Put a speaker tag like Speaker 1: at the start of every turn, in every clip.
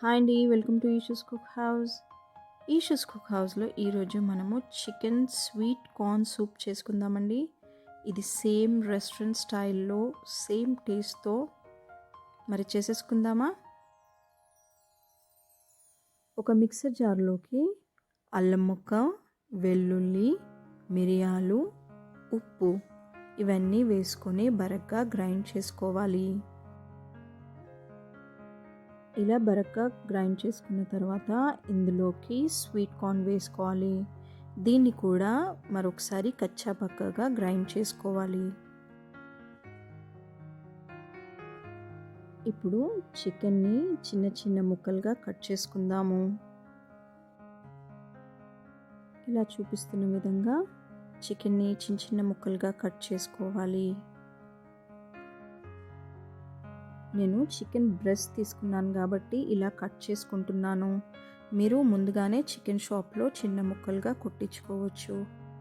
Speaker 1: Hi అండి welcome to Eeshu's cook house. Eeshu's cook హౌస్లో ఈరోజు మనము చికెన్ స్వీట్ కార్న్ సూప్ చేసుకుందామండి. ఇది సేమ్ రెస్టారెంట్ స్టైల్లో సేమ్ టేస్ట్తో. మరి చేసేసుకుందామా? ఒక మిక్సర్ జార్లోకి అల్లం ముక్క వెల్లుల్లి మిరియాలు ఉప్పు ఇవన్నీ వేసుకొని బరగ్గా గ్రైండ్ చేసుకోవాలి. ఇలా బరక్గా గ్రైండ్ చేసుకున్న తర్వాత ఇందులోకి స్వీట్ కార్న్ వేసుకోవాలి. దీన్ని కూడా మరొకసారి కచ్చా పక్కగా గ్రైండ్ చేసుకోవాలి. ఇప్పుడు చికెన్ని చిన్న చిన్న ముక్కలుగా కట్ చేసుకుందాము. ఇలా చూపిస్తున్న విధంగా చికెన్ని చిన్న చిన్న ముక్కలుగా కట్ చేసుకోవాలి. నేను చికెన్ బ్రెస్ట్ తీసుకున్నాను కాబట్టి ఇలా కట్ చేసుకుంటున్నాను. మీరు ముందుగానే చికెన్ షాప్లో చిన్న ముక్కలుగా కొట్టించుకోవచ్చు.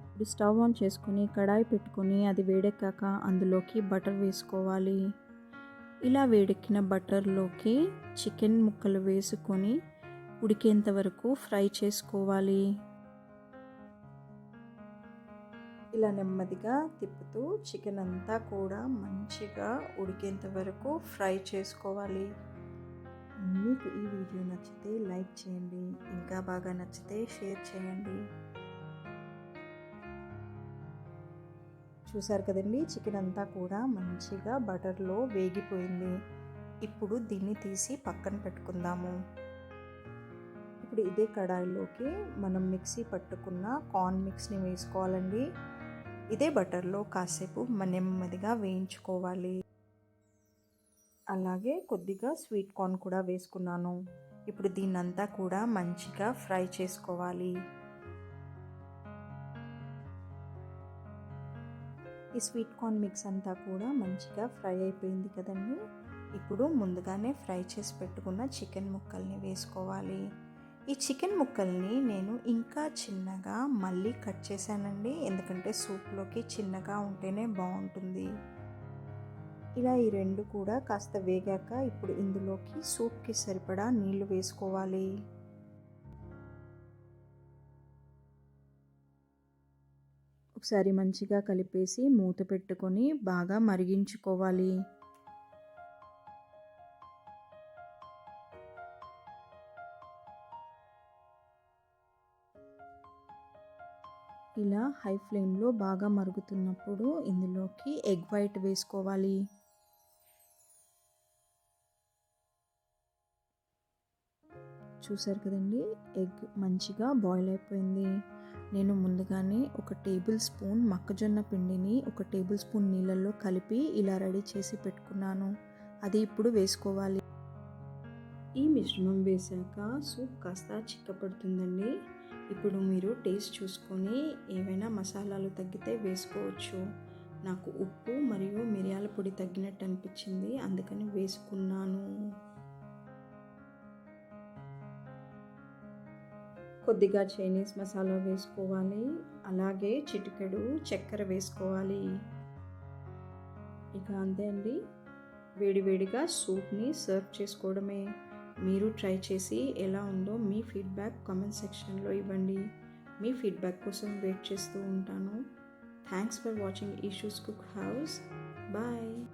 Speaker 1: ఇప్పుడు స్టవ్ ఆన్ చేసుకొని కడాయి పెట్టుకొని అది వేడెక్కాక అందులోకి బటర్ వేసుకోవాలి. ఇలా వేడెక్కిన బటర్లోకి చికెన్ ముక్కలు వేసుకొని ఉడికేంత వరకు ఫ్రై చేసుకోవాలి. ఇలా నెమ్మదిగా తిప్పుతూ చికెన్ అంతా కూడా మంచిగా ఉడికేంత వరకు ఫ్రై చేసుకోవాలి. మీకు ఈ వీడియో నచ్చితే లైక్ చేయండి ఇంకా బాగా నచ్చితే షేర్ చేయండి. చూసారు కదండి చికెన్ అంతా కూడా మంచిగా బటర్లో వేగిపోయింది. ఇప్పుడు దీన్ని తీసి పక్కన పెట్టుకుందాము. ఇప్పుడు ఇదే కడాయిలోకి మనం మిక్సీ పట్టుకున్న కార్న్ మిక్స్ని వేసుకోవాలండి. ఇదే బటర్లో కాసేపు నెమ్మదిగా వేయించుకోవాలి. అలాగే కొద్దిగా స్వీట్ కార్న్ కూడా వేసుకున్నాను. ఇప్పుడు దీన్నంతా కూడా మంచిగా ఫ్రై చేసుకోవాలి. ఈ స్వీట్ కార్న్ మిక్స్ అంతా కూడా మంచిగా ఫ్రై అయిపోయింది కదండి. ఇప్పుడు ముందుగానే ఫ్రై చేసి పెట్టుకున్న చికెన్ ముక్కల్ని వేసుకోవాలి. ఈ చికెన్ ముక్కల్ని నేను ఇంకా చిన్నగా మళ్ళీ కట్ చేశానండి. ఎందుకంటే సూప్లోకి చిన్నగా ఉంటేనే బాగుంటుంది. ఇలా ఈ రెండు కూడా కాస్త వేగాక ఇప్పుడు ఇందులోకి సూప్కి సరిపడా నీళ్ళు వేసుకోవాలి. ఒకసారి మంచిగా కలిపేసి మూత పెట్టుకొని బాగా మరిగించుకోవాలి. ఇలా హై ఫ్లేమ్లో బాగా మరుగుతున్నప్పుడు ఇందులోకి ఎగ్ వైట్ వేసుకోవాలి. చూసారు కదండి? ఎగ్ మంచిగా బాయిల్ అయిపోయింది. నేను ముందుగానే ఒక టేబుల్ స్పూన్ మొక్కజొన్న పిండిని ఒక టేబుల్ స్పూన్ నీళ్ళల్లో కలిపి ఇలా రెడీ చేసి పెట్టుకున్నాను. అది ఇప్పుడు వేసుకోవాలి. ఈ మిశ్రమం వేసాక సూప్ కాస్త చిక్కపడుతుందండి. ఇప్పుడు మీరు టేస్ట్ చూసుకొని ఏవైనా మసాలాలు తగ్గితే వేసుకోవచ్చు. నాకు ఉప్పు మరియు మిరియాల పొడి తగ్గినట్టు అనిపించింది అందుకని వేసుకున్నాను. కొద్దిగా చైనీస్ మసాలా వేసుకోవాలి అలాగే చిటికెడు చక్కెర వేసుకోవాలి. ఇక అంతే అండి. వేడివేడిగా సూప్ని సర్వ్ చేసుకోవడమే. మీరు ట్రై చేసి ఎలా ఉందో మీ ఫీడ్బ్యాక్ కామెంట్ సెక్షన్లో ఇవ్వండి. మీ ఫీడ్బ్యాక్ కోసం వెయిట్ చేస్తూ ఉంటాను. Thanks for watching Eshu's cook house bye